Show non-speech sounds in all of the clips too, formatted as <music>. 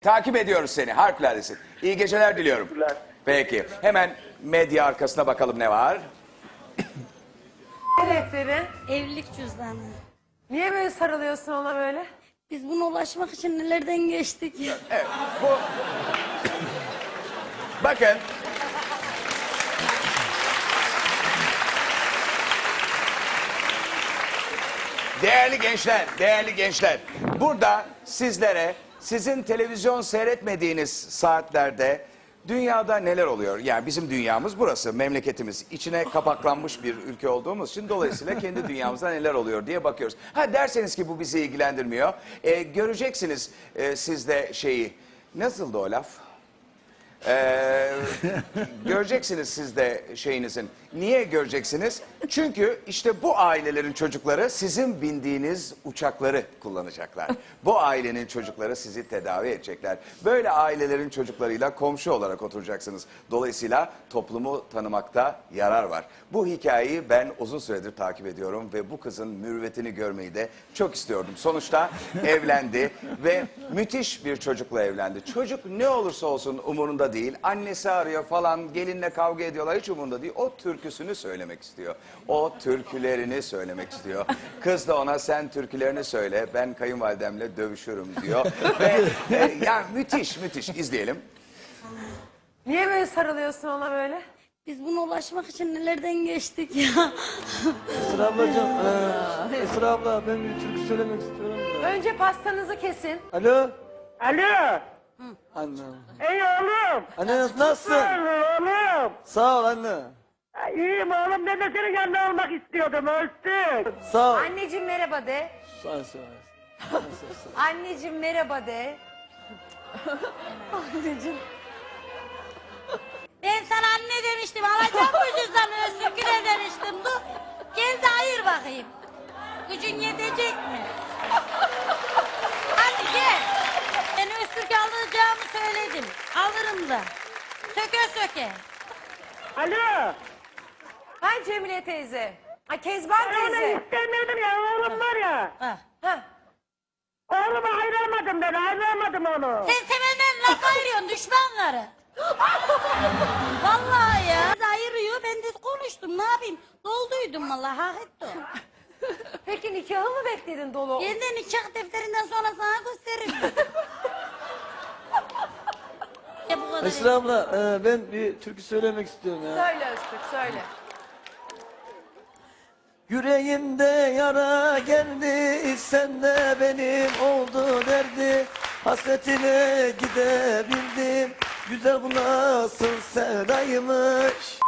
Takip ediyoruz seni. Harikuladesin. İyi geceler diliyorum. Teşekkürler. Peki. Hemen medya arkasına bakalım ne var. Defterin. Evlilik cüzdanı. Niye böyle sarılıyorsun ona böyle? Biz buna ulaşmak için nelerden geçtik. Evet, bu... Bakın. Değerli gençler, değerli gençler. Burada sizlere sizin televizyon seyretmediğiniz saatlerde dünyada neler oluyor? Yani bizim dünyamız burası, memleketimiz. İçine kapaklanmış bir ülke olduğumuz için dolayısıyla kendi dünyamızda neler oluyor diye bakıyoruz. Ha derseniz ki bu bizi ilgilendirmiyor. E, göreceksiniz e, siz de şeyi. Nasıldı o laf? Ee, <laughs> göreceksiniz siz de şeyinizin. Niye göreceksiniz? Çünkü işte bu ailelerin çocukları sizin bindiğiniz uçakları kullanacaklar. Bu ailenin çocukları sizi tedavi edecekler. Böyle ailelerin çocuklarıyla komşu olarak oturacaksınız. Dolayısıyla toplumu tanımakta yarar var. Bu hikayeyi ben uzun süredir takip ediyorum ve bu kızın mürüvvetini görmeyi de çok istiyordum. Sonuçta evlendi ve müthiş bir çocukla evlendi. Çocuk ne olursa olsun umurunda değil. Annesi arıyor falan, gelinle kavga ediyorlar hiç umurunda değil. O türküsünü söylemek istiyor. O türkülerini söylemek istiyor. Kız da ona sen türkülerini söyle, ben kayınvalidemle dövüşürüm diyor. <laughs> ve e, yani müthiş müthiş izleyelim. Niye böyle sarılıyorsun ona böyle? Biz buna ulaşmak için nelerden geçtik ya. Esra ablacığım, eee <laughs> Esra abla ben bir türkü söylemek istiyorum da. Önce pastanızı kesin. Alo, Alo. Anne. Ey oğlum. Anne nasılsın? Oğlum. Sağ ol anne. İyiyim oğlum. Ben de senin yanında olmak istiyordum. Ölsün. Sağ ol. Anneciğim merhaba de. Sağ ol. Sağ ol. Anneciğim merhaba de. Ben sana anne demiştim. Alacağım bu cüzdanı. Sürgüne demiştim. Dur. Gel de ayır bakayım. Gücün yetecek mi? Hadi gel. Ben Öztürk alacağımı söyledim. Alırım da. Söke söke. Alo. Hay Cemile teyze. Ay Kezban Ben onu teyze. istemiyordum ya. Oğlum var ya. Ha. Heh. Oğlumu ayıramadım ben. Ayıramadım onu. Sen sevenden nasıl ayırıyorsun düşmanları? <laughs> vallahi ya. Kız ayırıyor ben de konuştum ne yapayım. Dolduydum vallahi hak etti o. <laughs> Peki nikahı mı bekledin dolu? Ben de nikah defterinden sonra sana gösteririm. <laughs> ya bu kadar. Esra abla eee, ben bir türkü söylemek istiyorum ya. Söyle Öztürk söyle. Yüreğimde yara geldi, sen de benim oldu derdi. Hasretine gidebildim, güzel bu nasıl sevdaymış.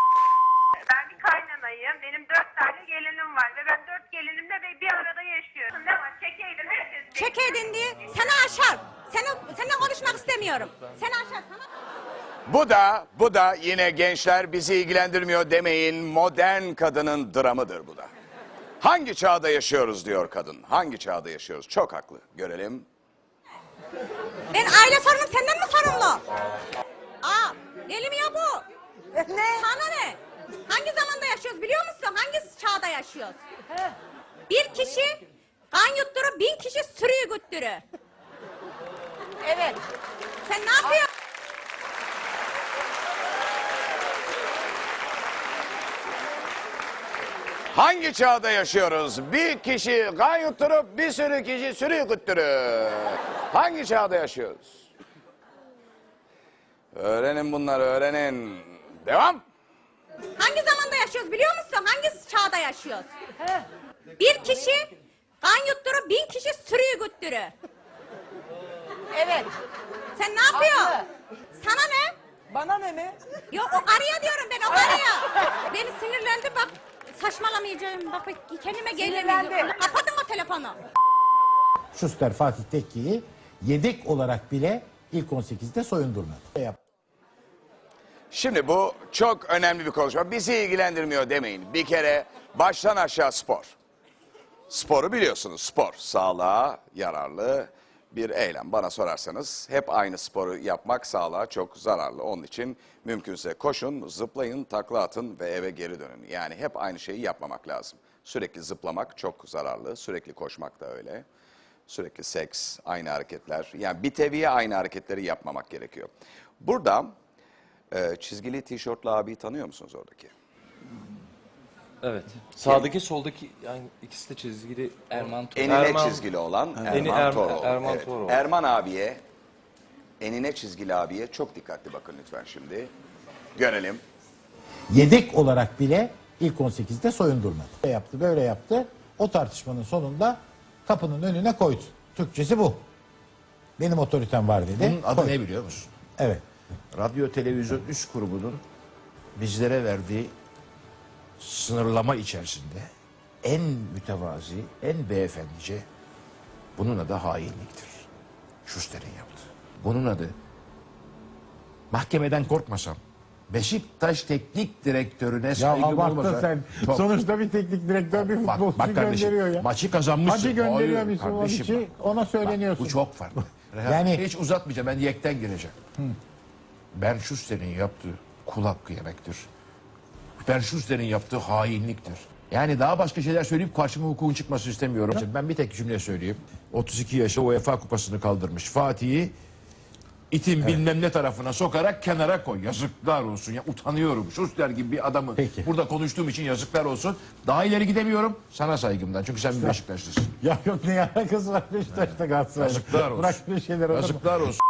Ben bir kaynanayım. Benim dört tane gelinim var ve ben dört gelinimle bir arada yaşıyorum. Ne var? Çekeydin herkes. Çekeydin diye seni aşar. Seni, seninle konuşmak istemiyorum. Seni aşar sana. Bu da, bu da yine gençler bizi ilgilendirmiyor demeyin modern kadının dramıdır bu da. Hangi çağda yaşıyoruz diyor kadın. Hangi çağda yaşıyoruz? Çok haklı. Görelim. Ben aile sorunum senden mi sorumlu? Aa, deli mi ya bu? <laughs> Ne? Sana ne? Hangi zamanda yaşıyoruz biliyor musun? Hangi çağda yaşıyoruz? Bir kişi kan yutturur, bin kişi sürüyü güttürür. Evet. Sen ne yapıyorsun? Hangi çağda yaşıyoruz? Bir kişi kan yutturup bir sürü kişi sürü yutturur. Hangi çağda yaşıyoruz? Öğrenin bunları öğrenin. Devam. Hangi zamanda yaşıyoruz biliyor musun? Hangi çağda yaşıyoruz? Bir kişi kan yutturur, bin kişi sürüyü güttürür. Evet. Sen ne yapıyorsun? Sana ne? Bana ne mi? Yok o karıya diyorum ben o karıya. Beni sinirlendi bak saçmalamayacağım. Bak bak, kendime Sinirlendi. gelemiyorum. Kapatın o telefonu. Schuster Fatih Tekke'yi yedek olarak bile ilk 18'de soyundurmadı. Yap- Şimdi bu çok önemli bir konuşma. Bizi ilgilendirmiyor demeyin. Bir kere baştan aşağı spor. Sporu biliyorsunuz. Spor sağlığa yararlı bir eylem. Bana sorarsanız hep aynı sporu yapmak sağlığa çok zararlı. Onun için mümkünse koşun, zıplayın, takla atın ve eve geri dönün. Yani hep aynı şeyi yapmamak lazım. Sürekli zıplamak çok zararlı. Sürekli koşmak da öyle. Sürekli seks, aynı hareketler. Yani bir teviye aynı hareketleri yapmamak gerekiyor. Burada e, çizgili tişörtlü abiyi tanıyor musunuz oradaki? Evet. Sağdaki soldaki yani ikisi de çizgili. Erman Tuğ. Enine Erman- çizgili olan Erman Eni Erman- Toroğlu. Erman Evet. Toroğlu. Erman abiye, enine çizgili abiye çok dikkatli bakın lütfen şimdi. Görelim. Yedek olarak bile ilk 18'de soyundurmadı. Böyle yaptı, böyle yaptı. O tartışmanın sonunda kapının önüne koydu. Türkçesi bu. Benim otoritem var dedi. Bunun adı Koydu. ne biliyor musun? Evet. Radyo Televizyon Üst Kurulu'nun bizlere verdiği sınırlama içerisinde en mütevazi, en beyefendice bunun adı hainliktir. Schuster'in yaptı. Bunun adı mahkemeden korkmasam Beşiktaş Teknik Direktörüne Ya saygım olmasa sen. çok- Sonuçta bir teknik direktör bir Bak, futbolcu bak kardeşim, gönderiyor ya. maçı kazanmışsın. Hacı gönderiyor içi, bak. ona Bak, söyleniyorsun. bu çok farklı. Yani- hiç uzatmayacağım. Ben yekten gireceğim. Ben Schuster'in yaptığı kul hakkı yemektir. Ben Schuster'in yaptığı hainliktir. Yani daha başka şeyler söyleyip karşıma hukukun çıkmasını istemiyorum. Ben bir tek cümle söyleyeyim. 32 yaşında UEFA kupasını kaldırmış. Fatih'i itin bilmem ne tarafına sokarak kenara koy. Yazıklar olsun. Ya utanıyorum. Schuster gibi bir adamı Peki. burada konuştuğum için yazıklar olsun. Daha ileri gidemiyorum. Sana saygımdan. Çünkü sen bir Beşiktaşlısın. Ya yok ne alakası var Beşiktaş'ta Galatasaray'da. Yazıklar olsun. Bırak böyle şeyler olur mu? Yazıklar olsun.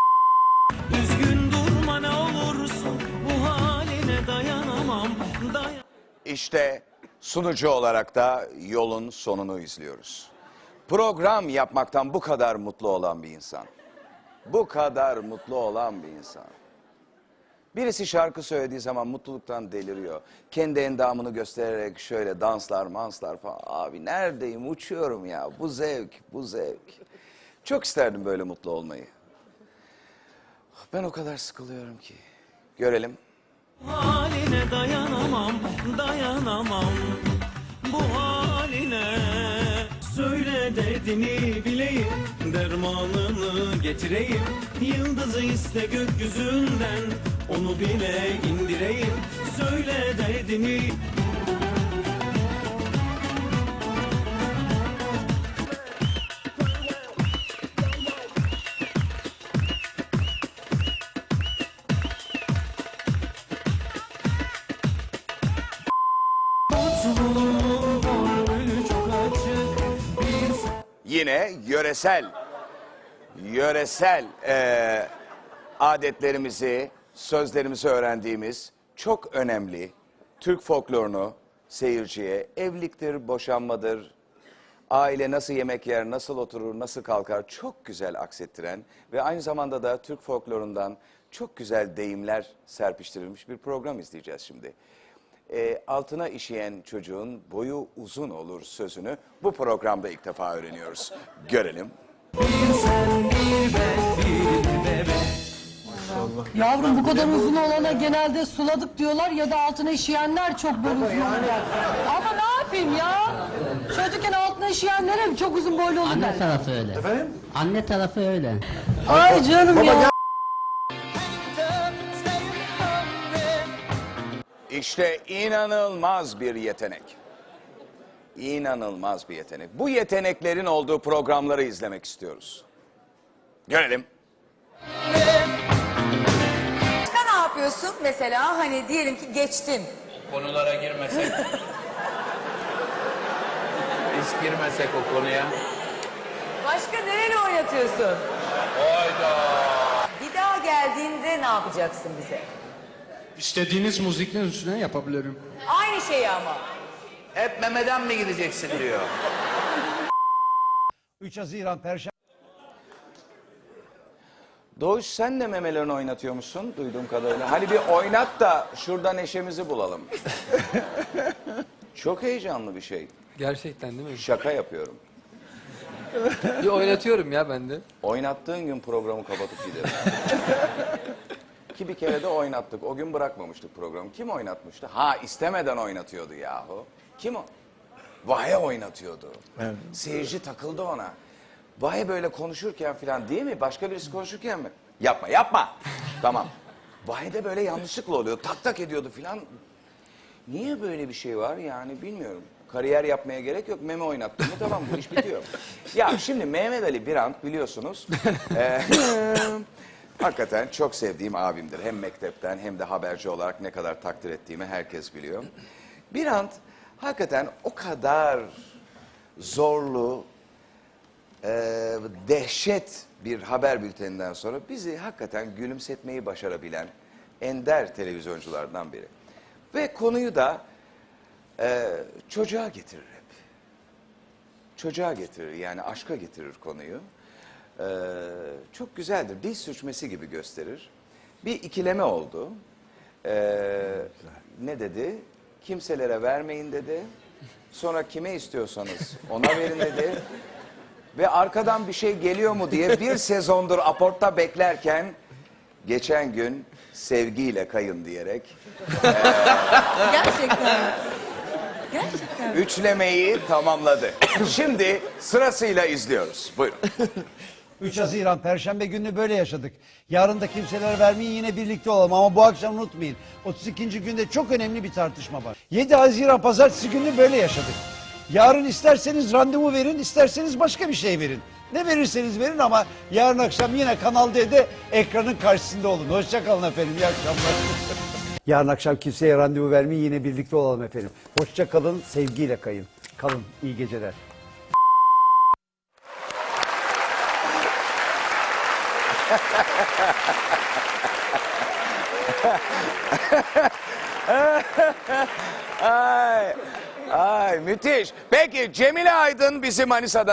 Dayanamam. Dayan İşte sunucu olarak da yolun sonunu izliyoruz. Program yapmaktan bu kadar mutlu olan bir insan. Bu kadar mutlu olan bir insan. Birisi şarkı söylediği zaman mutluluktan deliriyor. Kendi endamını göstererek şöyle danslar, manslar falan. Abi neredeyim, uçuyorum ya. Bu zevk, bu zevk. Çok isterdim böyle mutlu olmayı. Ben o kadar sıkılıyorum ki. Görelim. Haline dayanamam, dayanamam. Bu haline söyle derdini bileyim, dermanını getireyim. Yıldızı iste gökyüzünden, onu bile indireyim. Söyle derdini Yine yöresel, yöresel eee, adetlerimizi, sözlerimizi öğrendiğimiz çok önemli Türk folklorunu seyirciye evliliktir, boşanmadır, aile nasıl yemek yer, nasıl oturur, nasıl kalkar çok güzel aksettiren ve aynı zamanda da Türk folklorundan çok güzel deyimler serpiştirilmiş bir program izleyeceğiz şimdi. Ee, altına işeyen çocuğun boyu uzun olur sözünü bu programda ilk defa öğreniyoruz. Görelim. Yavrum bu kadar uzun olana genelde suladık diyorlar ya da altına işeyenler çok boy uzun oluyor. Ama ne yapayım ya? Çocukken altına işeyenlere çok uzun boylu olur Anne tarafı öyle. Efendim? Anne tarafı öyle. Ay canım ya. İşte inanılmaz bir yetenek. İnanılmaz bir yetenek. Bu yeteneklerin olduğu programları izlemek istiyoruz. Görelim. Başka ne yapıyorsun mesela? Hani diyelim ki geçtin. Konulara girmesek. Hiç girmesek o konuya. Başka nereni oynatıyorsun? Hayda. Bir daha geldiğinde ne yapacaksın bize? İstediğiniz müziklerin üstüne yapabilirim. Aynı şeyi ama. Hep memeden mi gideceksin diyor. <laughs> 3 Haziran Perşembe. Doğuş sen de memelerini oynatıyormuşsun duyduğum kadarıyla. Hani bir oynat da şurada neşemizi bulalım. <laughs> Çok heyecanlı bir şey. Gerçekten değil mi? Şaka yapıyorum. Bir oynatıyorum ya ben de. Oynattığın gün programı kapatıp giderim. <laughs> Ki bir kere de oynattık. O gün bırakmamıştık programı. Kim oynatmıştı? Ha istemeden oynatıyordu yahu. Kim o? Vahe oynatıyordu. Seyirci takıldı ona. Vahe böyle konuşurken falan değil mi? Başka birisi konuşurken mi? Yapma yapma. tamam. Vahe'de böyle yanlışlıkla oluyor. Tak tak ediyordu falan. Niye böyle bir şey var yani bilmiyorum. Kariyer yapmaya gerek yok. Meme oynattın mı tamam bu iş bitiyor. ya şimdi Mehmet Ali Birant biliyorsunuz. <laughs> eee, hakikaten çok sevdiğim abimdir. Hem mektepten hem de haberci olarak ne kadar takdir ettiğimi herkes biliyor. Birant hakikaten o kadar zorlu, eee, dehşet bir haber bülteninden sonra bizi hakikaten gülümsetmeyi başarabilen ender televizyonculardan biri. Ve konuyu da eee, çocuğa getirir hep. Çocuğa getirir yani aşka getirir konuyu. Eee, çok güzeldir. Dil sürçmesi gibi gösterir. Bir ikileme oldu. Eee, ne dedi? Kimselere vermeyin dedi. Sonra kime istiyorsanız ona verin dedi. Ve arkadan bir şey geliyor mu diye bir sezondur aportta beklerken geçen gün sevgiyle kayın diyerek Gerçekten. Gerçekten. üçlemeyi tamamladı. Şimdi sırasıyla izliyoruz. Buyurun. 3 Haziran Perşembe gününü böyle yaşadık. Yarın da kimseler vermeyin yine birlikte olalım ama bu akşam unutmayın. 32. günde çok önemli bir tartışma var. 7 Haziran Pazartesi gününü böyle yaşadık. Yarın isterseniz randevu verin, isterseniz başka bir şey verin. Ne verirseniz verin ama yarın akşam yine Kanal D'de ekranın karşısında olun. Hoşçakalın efendim, iyi akşamlar. <laughs> Yarın akşam kimseye randevu vermeyin yine birlikte olalım efendim. Hoşçakalın, sevgiyle kayın. Kalın, iyi geceler. Ay, ay müthiş. Peki Cemile Aydın bizi Manisa'dan